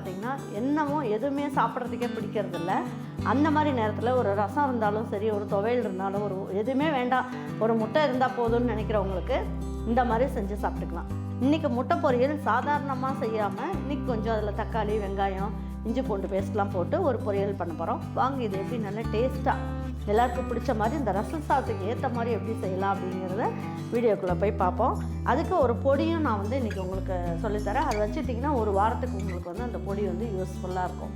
பார்த்தீங்கன்னா என்னமோ எதுவுமே சாப்பிட்றதுக்கே பிடிக்கிறதில்ல. அந்த மாதிரி நேரத்தில் ஒரு ரசம் இருந்தாலும் சரி ஒரு துவையல் இருந்தாலும் ஒரு எதுவுமே வேண்டாம். ஒரு முட்டை இருந்தால் போதும்னு நினைக்கிறவங்களுக்கு இந்த மாதிரி செஞ்சு சாப்பிட்டுக்கலாம். இன்றைக்கி முட்டை பொரியல் சாதாரணமாக செய்யாமல் இன்றைக்கி கொஞ்சம் அதில் தக்காளி வெங்காயம் இஞ்சி பூண்டு பேஸ்ட்லாம் போட்டு ஒரு பொரியல் பண்ண போகிறோம் வாங்க இது எப்படி நல்லா டேஸ்ட்டாக எல்லாருக்கும் பிடிச்ச மாதிரி இந்த ரசம் சாதத்துக்கு ஏற்ற மாதிரி எப்படி செய்யலாம் அப்படிங்கிறத வீடியோக்குள்ளே போய் பார்ப்போம். அதுக்கு ஒரு பொடியும் நான் வந்து இன்றைக்கி உங்களுக்கு சொல்லித்தரேன். அது வச்சுட்டிங்கன்னா ஒரு வாரத்துக்கு உங்களுக்கு வந்து அந்த பொடி வந்து யூஸ்ஃபுல்லாக இருக்கும்.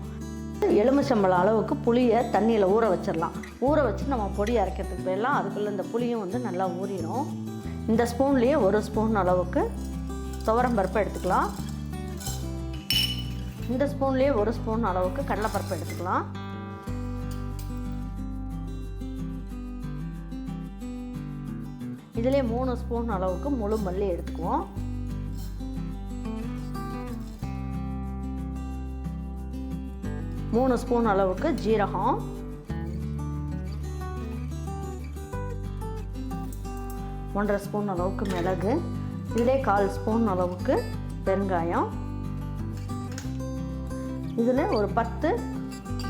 எலுமிச்சம்பழம் அளவுக்கு புளியை தண்ணியில் ஊற வச்சிடலாம். ஊற வச்சு நம்ம பொடி அரைக்கிறதுக்கு போயிடலாம் அதுக்குள்ளே இந்த புளியும் வந்து நல்லா ஊறிடும். இந்த ஸ்பூன்லேயே ஒரு ஸ்பூன் அளவுக்கு துவரம் பருப்பு எடுத்துக்கலாம். இந்த ஸ்பூன்லேயே ஒரு ஸ்பூன் அளவுக்கு கடலைப்பருப்பு எடுத்துக்கலாம். இதிலே மூணு ஸ்பூன் அளவுக்கு முழு மல்லி எடுத்துக்குவோம். மூணு ஸ்பூன் அளவுக்கு ஜீரகம். ஒன்றரை ஸ்பூன் அளவுக்கு மிளகு. இதிலே கால் ஸ்பூன் அளவுக்கு பெருங்காயம். இதில் ஒரு பத்து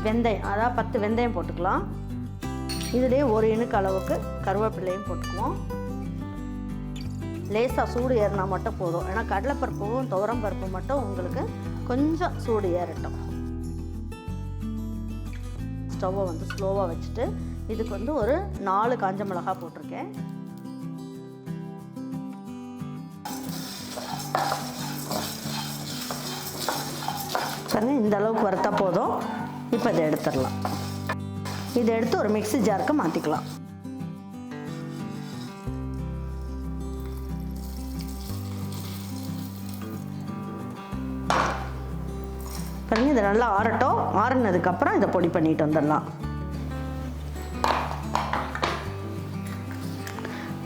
வெந்தயம் அதாவது பத்து வெந்தயம் போட்டுக்கலாம். இதிலே ஒரு இனுக்கு அளவுக்கு கருவேப்பிலையும் போட்டுக்குவோம். லேசாக சூடு ஏறினா மட்டும் போதும். ஏன்னா கடலைப்பருப்பும் துவரம் பருப்பு மட்டும் உங்களுக்கு கொஞ்சம் சூடு ஏறட்டும். ஸ்டவ்வை வந்து ஸ்லோவாக வச்சுட்டு இதுக்கு வந்து ஒரு நாலு காஞ்ச மிளகாய் போட்டிருக்கேன். பாருங்கள் இந்த அளவுக்கு வறுத்தா போதும். இப்போ இதை எடுத்துடலாம். இதை எடுத்து ஒரு மிக்ஸி ஜாருக்கு மாற்றிக்கலாம் பாருங்க இதை நல்லா ஆறட்டும். ஆறுனதுக்கப்புறம் இதை பொடி பண்ணிட்டு வந்துடலாம்.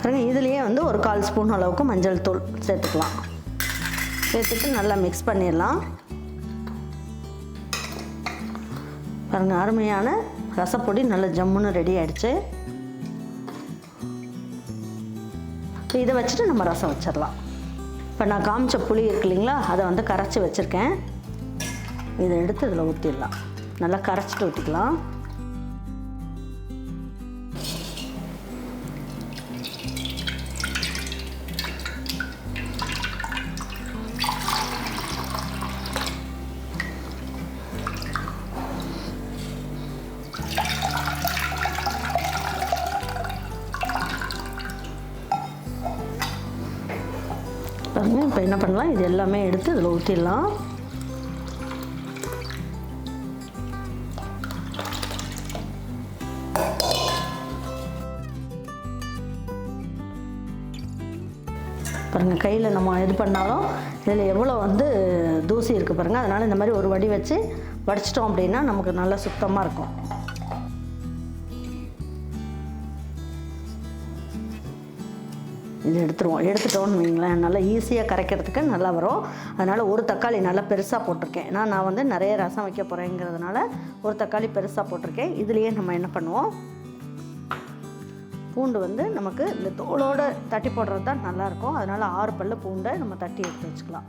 பாருங்க இதுலேயே வந்து ஒரு கால் ஸ்பூன் அளவுக்கு மஞ்சள் தூள் சேர்த்துக்கலாம். சேர்த்துட்டு நல்லா மிக்ஸ் பண்ணிடலாம். பாருங்கள் அருமையான ரசப்பொடி நல்ல ஜம்முன்னு ரெடி ஆகிடுச்சு இப்போ இதை வச்சுட்டு நம்ம ரசம் வச்சிடலாம். இப்போ நான் காமிச்ச புளி இருக்கு இல்லைங்களா அதை வந்து கரைச்சி வச்சுருக்கேன். இதை எடுத்து இதில் ஊற்றிடலாம் நல்லா கரைச்சிட்டு ஊற்றிக்கலாம் என்ன பண்ணலாம்? இது எல்லாமே எடுத்து இதில் ஊற்றிடலாம் பாருங்கள் கையில் நம்ம இது பண்ணாலும் இதில் எவ்வளோ வந்து தூசி இருக்குது பாருங்கள் அதனால் இந்த மாதிரி ஒரு வடி வச்சு வடிச்சிட்டோம் அப்படின்னா நமக்கு நல்லா சுத்தமாக இருக்கும். எடுத்துருவோம். எடுத்துட்டோம்னு வைங்களேன். நல்லா ஈஸியாக கரைக்கிறதுக்கு நல்லா வரும். அதனால் ஒரு தக்காளி நல்லா பெருசாக போட்டிருக்கேன். ஏன்னா நான் வந்து நிறைய ரசம் வைக்க போகிறேங்கிறதுனால ஒரு தக்காளி பெருசாக போட்டிருக்கேன். இதுலேயே நம்ம என்ன பண்ணுவோம்? பூண்டு வந்து நமக்கு இந்த தோலோடு தட்டி போடுறது தான் நல்லாயிருக்கும் அதனால் ஆறு பல்லு பூண்டை நம்ம தட்டி எடுத்து வச்சுக்கலாம்.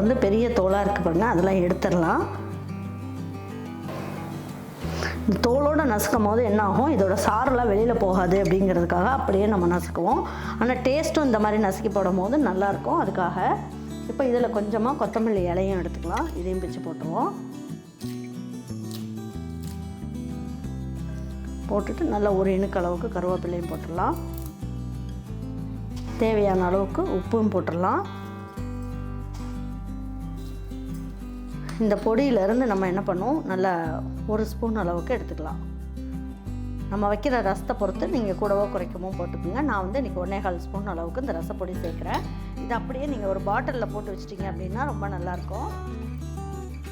வந்து பெரிய தோலாக இருக்குது பாருங்கள் அதெல்லாம் எடுத்துடலாம். இந்த தோலோடு நசுக்கும் போது என்ன ஆகும்? இதோட சாரெல்லாம் வெளியில் போகாது அப்படிங்கிறதுக்காக அப்படியே நம்ம நசுக்குவோம். ஆனால் டேஸ்ட்டும் இந்த மாதிரி நசுக்கி போடும் போது நல்லாயிருக்கும் அதுக்காக இப்போ இதில் கொஞ்சமாக கொத்தமல்லி இலையும் எடுத்துக்கலாம். இதையும் பிச்சு போட்டுருவோம். போட்டுட்டு நல்லா ஒரு இணுக்களவுக்கு கருவேப்பிலையும் போட்டுடலாம். தேவையான அளவுக்கு உப்பும் போட்டுடலாம். இந்த பொடியிலேருந்து நம்ம என்ன பண்ணுவோம்? நல்லா ஒரு ஸ்பூன் அளவுக்கு எடுத்துக்கலாம். நம்ம வைக்கிற ரசத்தை பொறுத்து நீங்கள் கூடவோ குறைக்கமோ போட்டுக்கோங்க. நான் வந்து இன்றைக்கி ஒன்றே கால் ஸ்பூன் அளவுக்கு இந்த ரசப்பொடி சேர்க்குறேன். இது அப்படியே நீங்கள் ஒரு பாட்டிலில் போட்டு வச்சிட்டிங்க அப்படின்னா ரொம்ப நல்லாயிருக்கும்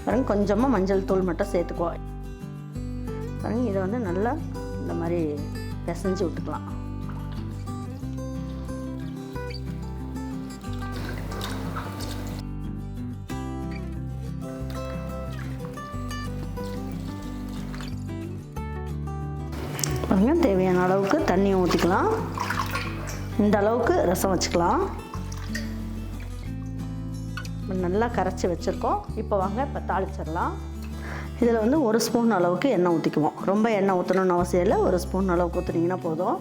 பாருங்க கொஞ்சமாக மஞ்சள் தூள் மட்டும் சேர்த்துக்குவோம் பாருங்க இதை வந்து நல்லா இந்த மாதிரி பிசைஞ்சு விட்டுக்கலாம். ஊற்றிக்கலாம் இந்த அளவுக்கு ரசம் வச்சுக்கலாம். நல்லா கரைச்சி வச்சுருக்கோம். இப்போ வாங்க இப்போ தாளிச்சிடலாம். இதில் வந்து ஒரு ஸ்பூன் அளவுக்கு எண்ணெய் ஊற்றிக்குவோம் ரொம்ப எண்ணெய் ஊற்றணும்னு அவசியம் இல்லை. ஒரு ஸ்பூன் அளவுக்கு ஊற்றுனீங்கன்னா போதும்.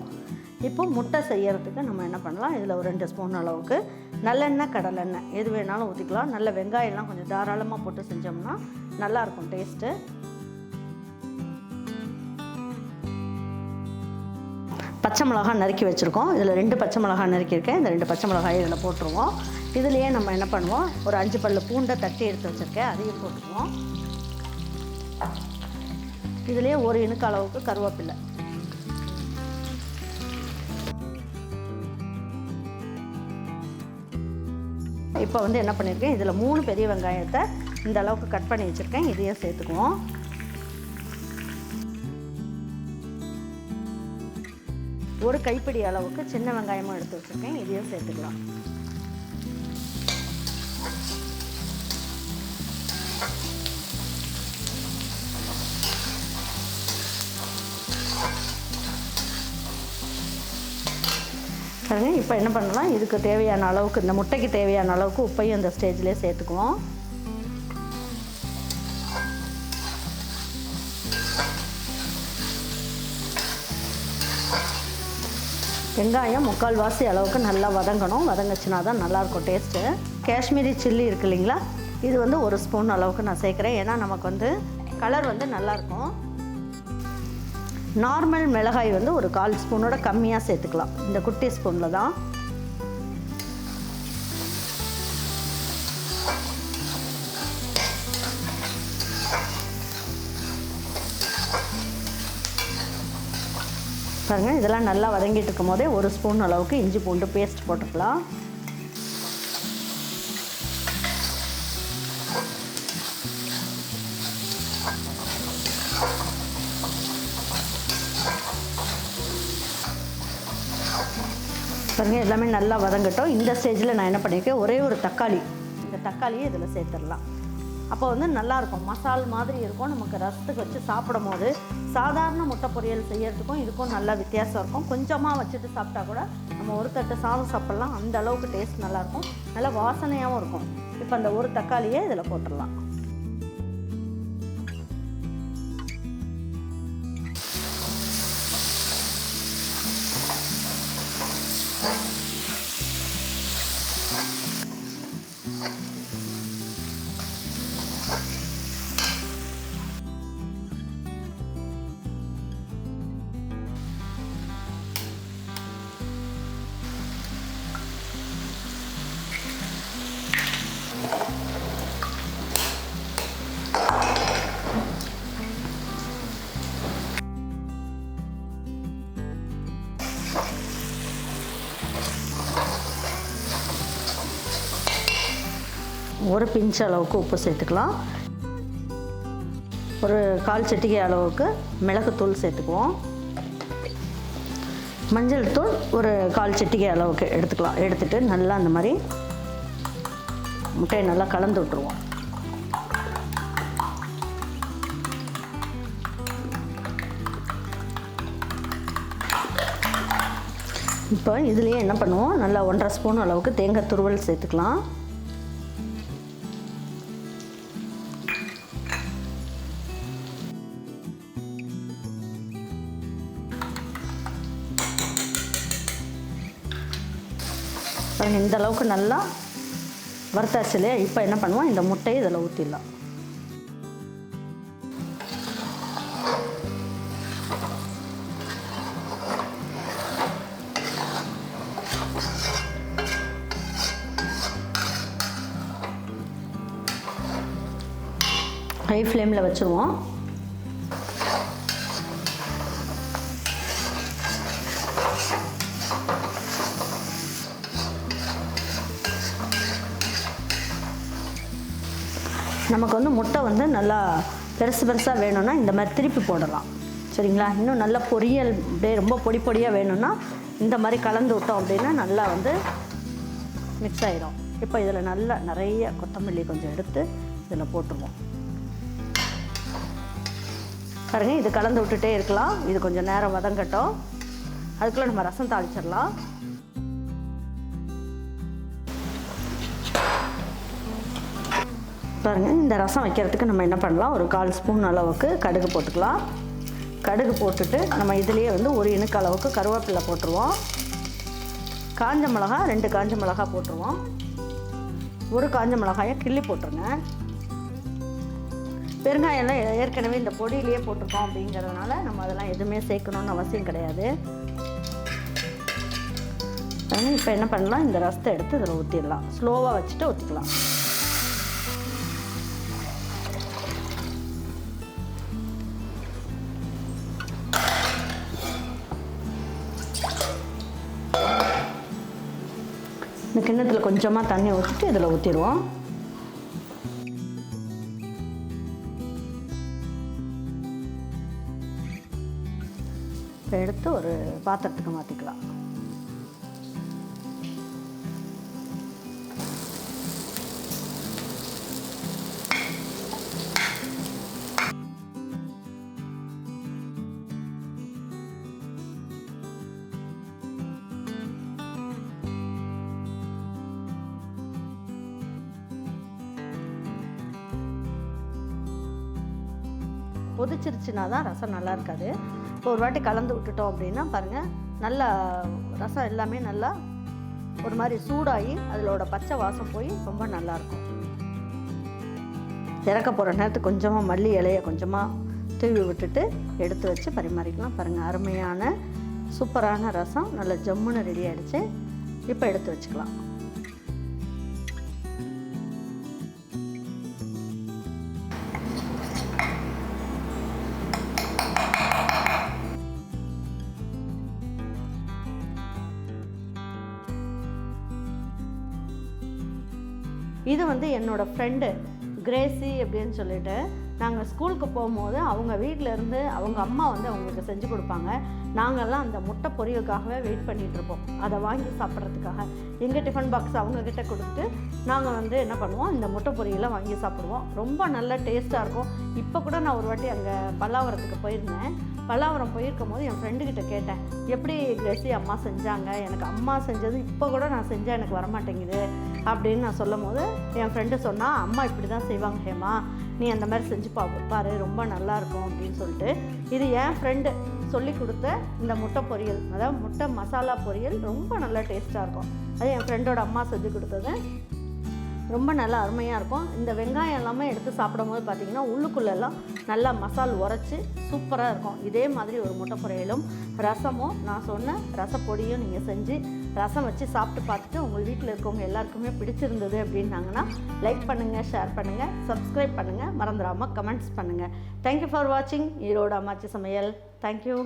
இப்போ முட்டை செய்யறதுக்கு நம்ம என்ன பண்ணலாம்? இதில் ஒரு ரெண்டு ஸ்பூன் அளவுக்கு நல்லெண்ணெய் கடலெண்ணெய். எது வேணாலும் ஊற்றிக்கலாம் நல்ல வெங்காயம்லாம் கொஞ்சம் தாராளமாக போட்டு செஞ்சோம்னா நல்லாயிருக்கும் டேஸ்ட்டு. பச்சை மிளகாய் நறுக்கி வச்சுருக்கோம். இதில் ரெண்டு பச்சை மிளகாய் நறுக்கியிருக்கேன். இந்த ரெண்டு பச்சை மிளகாயை இதில் போட்டுருவோம். இதுலேயே நம்ம என்ன பண்ணுவோம்? ஒரு அஞ்சு பல்லு பூண்டை தட்டி எடுத்து வச்சுருக்கேன். அதையும் போட்டுருவோம் இதுலேயே ஒரு இணுக்கு அளவுக்கு கருவேப்பில்லை இப்போ வந்து என்ன பண்ணியிருக்கேன் இதில் மூணு பெரிய வெங்காயத்தை இந்த அளவுக்கு கட் பண்ணி வச்சுருக்கேன். இதையும் சேர்த்துக்குவோம். ஒரு கைப்பிடி அளவுக்கு சின்ன வெங்காயமும் எடுத்து வச்சுருக்கேன். இதையும் சேர்த்துக்கலாம். சரிங்க இப்போ என்ன பண்ணலாம்? இதுக்கு தேவையான அளவுக்கு இந்த முட்டைக்கு தேவையான அளவுக்கு உப்பையும் இந்த ஸ்டேஜ்லேயே சேர்த்துக்குவோம். வெங்காயம் முக்கால் வாசி அளவுக்கு நல்லா வதங்கணும். வதங்குச்சுனா தான் நல்லாயிருக்கும் டேஸ்ட்டு. காஷ்மீரி சில்லி இருக்கு இல்லைங்களா? இது வந்து ஒரு ஸ்பூன் அளவுக்கு நான் சேர்க்குறேன். ஏன்னா நமக்கு வந்து கலர் வந்து நல்லாயிருக்கும். நார்மல் மிளகாய் வந்து ஒரு கால் ஸ்பூனோட கம்மியாக சேர்த்துக்கலாம். இந்த குட்டி ஸ்பூனில் தான். பாருங்கள் இதெல்லாம் நல்லா வதங்கிட்டு இருக்கும் போதே ஒரு ஸ்பூன் அளவுக்கு இஞ்சி பூண்டு பேஸ்ட் போட்டுக்கலாம். பாருங்கள் எல்லாமே நல்லா வதங்கட்டும். இந்த ஸ்டேஜில் நான் என்ன பண்ணியிருக்கேன் ஒரே ஒரு தக்காளி. இந்த தக்காளியை இதில் சேர்த்துடலாம். அப்போ வந்து நல்லாயிருக்கும். மசால் மாதிரி இருக்கும். நமக்கு ரசத்துக்கு வச்சு சாப்பிடும் போது சாதாரண முட்டை பொரியல் செய்யறதுக்கும் இதுக்கும் நல்லா வித்தியாசம் இருக்கும். கொஞ்சமாக வச்சுட்டு சாப்பிட்டா கூட நம்ம ஒரு தட்டு சாதம் சாப்பிட்லாம். அந்த அளவுக்கு டேஸ்ட் நல்லாயிருக்கும். நல்லா வாசனையாகவும் இருக்கும். இப்போ அந்த ஒரு தக்காளியை இதில் போட்டுடலாம். ஒரு பிஞ்ச் அளவுக்கு உப்பு சேர்த்துக்கலாம். ஒரு கால் சட்டிகை அளவுக்கு மிளகுத்தூள் சேர்த்துக்குவோம். மஞ்சள் தூள் ஒரு கால் சட்டிகை அளவுக்கு எடுத்துக்கலாம். எடுத்துட்டு நல்லா அந்த மாதிரி முட்டையை நல்லா கலந்து விட்ருவோம் இப்போ இதுலேயே என்ன பண்ணுவோம்? நல்லா ஒன்றரை ஸ்பூன் அளவுக்கு தேங்காய் துருவல் சேர்த்துக்கலாம். பாருங்கள் இந்த அளவுக்கு நல்லா வறுத்தாச்சு இல்லையா? இப்போ என்ன பண்ணுவோம்? இந்த முட்டையை இதில் ஊற்றிடலாம் ஹை ஃப்ளேமில் வச்சுருவோம். நமக்கு வந்து முட்டை வந்து நல்லா பெருசு பெருசாக வேணும்னா இந்த மாதிரி திருப்பி போடலாம். சரிங்களா? இன்னும் நல்லா பொரியல் அப்படியே ரொம்ப பொடி பொடியாக வேணும்னா இந்த மாதிரி கலந்து விட்டோம் அப்படின்னா நல்லா வந்து மிக்ஸ் ஆயிடும் இப்போ இதில் நல்லா நிறைய கொத்தமல்லி கொஞ்சம் எடுத்து இதில் போட்டுருவோம். பாருங்கள் இது கலந்து விட்டுட்டே இருக்கலாம். இது கொஞ்சம் நேரம் வதங்கட்டும். அதுக்குள்ளே நம்ம ரசம் தாளிச்சிடலாம். பாருங்கள் இந்த ரசம் வைக்கிறதுக்கு நம்ம என்ன பண்ணலாம்? ஒரு கால் ஸ்பூன் அளவுக்கு கடுகு போட்டுக்கலாம். கடுகு போட்டுட்டு நம்ம இதுலேயே வந்து ஒரு இணுக்கு அளவுக்கு கருவேப்பிலை போட்டுருவோம். காஞ்ச மிளகா ரெண்டு காஞ்ச மிளகா போட்டுருவோம். ஒரு காஞ்ச மிளகாயை கிள்ளி போட்டுருங்க. பெருங்காயம்லாம் ஏற்கனவே இந்த பொடியிலேயே போட்டிருக்கோம் அப்படிங்கிறதுனால நம்ம அதெல்லாம் எதுவுமே சேர்க்கணும்னு அவசியம் கிடையாது. இப்போ என்ன பண்ணலாம்? இந்த ரசத்தை எடுத்து இதில் ஊற்றிடலாம் ஸ்லோவாக வச்சுட்டு ஊற்றிக்கலாம் இந்த கிண்ணத்தில் கொஞ்சமாக தண்ணி ஊற்றிட்டு இதில் ஊற்றிடுவோம் இப்போ எடுத்து ஒரு பாத்திரத்துக்கு மாற்றிக்கலாம் கொதிச்சிருச்சுன்னா தான் ரசம் நல்லா இருக்காது இப்போ ஒரு வாட்டி கலந்து விட்டுட்டோம் அப்படின்னா பாருங்கள் நல்லா ரசம் எல்லாமே நல்லா ஒரு மாதிரி சூடாகி அதிலோட பச்சை வாசம் போய் ரொம்ப நல்லாயிருக்கும். இறக்க போகிற நேரத்துக்கு கொஞ்சமாக மல்லி இலையை கொஞ்சமாக தூவி விட்டுட்டு எடுத்து வச்சு பரிமாறிக்கலாம். பாருங்கள் அருமையான சூப்பரான ரசம். நல்ல ஜம்முன்னு ரெடி ஆகிடுச்சு இப்போ எடுத்து வச்சுக்கலாம். இது வந்து என்னோடய ஃப்ரெண்டு கிரேசி அப்படின்னு சொல்லிட்டு நாங்கள் ஸ்கூலுக்கு போகும்போது அவங்க வீட்டில் இருந்து அவங்க அம்மா வந்து அவங்களுக்கு செஞ்சு கொடுப்பாங்க. நாங்கள்லாம் அந்த முட்டை பொரியலுக்காகவே வெயிட் பண்ணிட்டு இருப்போம். அதை வாங்கி சாப்பிட்றதுக்காக. எங்கள் டிஃபன் பாக்ஸ் அவங்கக்கிட்ட கொடுத்துட்டு நாங்கள் வந்து என்ன பண்ணுவோம்? இந்த முட்டை பொரியலை வாங்கி சாப்பிடுவோம். ரொம்ப நல்ல டேஸ்ட்டாக இருக்கும். இப்போ கூட நான் ஒரு வாட்டி அங்கே பல்லாவரத்துக்கு போயிருந்தேன். பல்லாவரம் போயிருக்கும் போது என் ஃப்ரெண்டுக்கிட்ட கேட்டேன். எப்படி கிரேசி அம்மா செஞ்சாங்க? எனக்கு அம்மா செஞ்சது இப்போ கூட நான் செஞ்சால் எனக்கு வரமாட்டேங்குது. அப்படின்னு நான் சொல்லும் போது என் ஃப்ரெண்டு சொன்னால் அம்மா இப்படி தான் செய்வாங்க ஹேமா. நீ அந்த மாதிரி செஞ்சு பா பாரு ரொம்ப நல்லாயிருக்கும் அப்படின்னு சொல்லிட்டு இது என் ஃப்ரெண்டு சொல்லி கொடுத்த இந்த முட்டை பொரியல் அதாவது முட்டை மசாலா பொரியல் ரொம்ப நல்லா டேஸ்ட்டாக இருக்கும். அது என் ஃப்ரெண்டோட அம்மா செஞ்சு கொடுத்தது. ரொம்ப நல்லா அருமையாக இருக்கும். இந்த வெங்காயம் எல்லாமே எடுத்து சாப்பிடும்போது பார்த்திங்கன்னா உள்ளுக்குள்ளெல்லாம் நல்லா மசால் உரைச்சி சூப்பராக இருக்கும். இதே மாதிரி ஒரு முட்டை பொரியலும் ரசமும் நான் சொன்ன ரசப்பொடியும் நீங்கள் செஞ்சு ரசம் வச்சு சாப்பிட்டு பார்த்துட்டு உங்கள் வீட்டில் இருக்கவங்க எல்லாருக்குமே பிடிச்சிருந்தது அப்படின்னாங்கன்னா லைக் பண்ணுங்கள் ஷேர் பண்ணுங்கள் சப்ஸ்கிரைப் பண்ணுங்கள் மறந்துடாமல் கமெண்ட்ஸ் பண்ணுங்கள் தேங்க்யூ ஃபார் வாட்சிங் ஈரோடு அம்மாச்சி சமையல். தேங்க்யூ